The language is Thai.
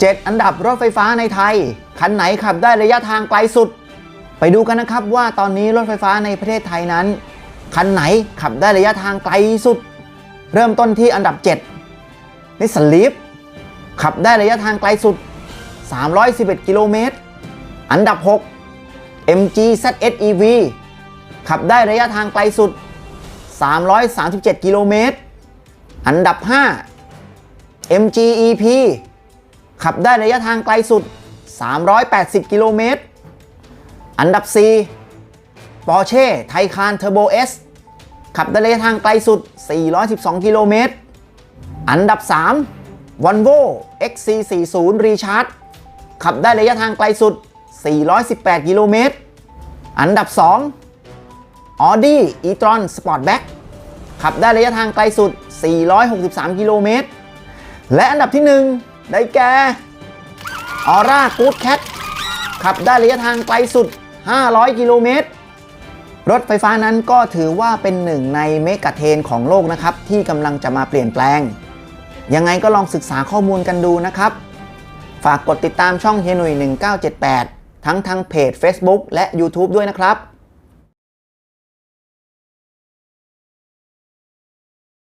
7 อันดับรถไฟฟ้าในไทย คันไหนขับได้ระยะทางไกลสุด ไปดูกันนะครับว่าตอนนี้รถไฟฟ้าในประเทศไทยนั้น คันไหนขับได้ระยะทางไกลสุด เริ่มต้นที่อันดับ7นิสสันลีฟขับได้ระยะทางไกลสุด 311 กิโลเมตร อันดับ 6 MG ZS EV ขับได้ระยะทางไกลสุด 337 กิโลเมตร อันดับ 5 MG EP ขับได้ระยะทางไกลสุด 380 กิโลเมตร อันดับ 4 Porsche Taycan Turbo S ขับได้ระยะทางไกลสุด 412 กิโลเมตร อันดับ 3 Volvo XC40 Recharge ขับได้ระยะทางไกลสุด 418 กิโลเมตร อันดับ 2 Audi e-tron Sportback ขับได้ระยะทางไกลสุด 463 กิโลเมตร และอันดับที่ 1 ได้แก่ Aura Good Cat ขับได้ระยะทางไกลสุด 500 กิโลเมตร รถไฟฟ้านั้นก็ถือว่าเป็นหนึ่งในเมกะเทรนของโลกนะครับ ที่กำลังจะมาเปลี่ยนแปลง ยังไงก็ลองศึกษาข้อมูลกันดูนะครับ ฝากกดติดตามช่องเฮียหนุ่ย1978 ทั้งทางเพจ Facebook และ YouTube ด้วยนะครับ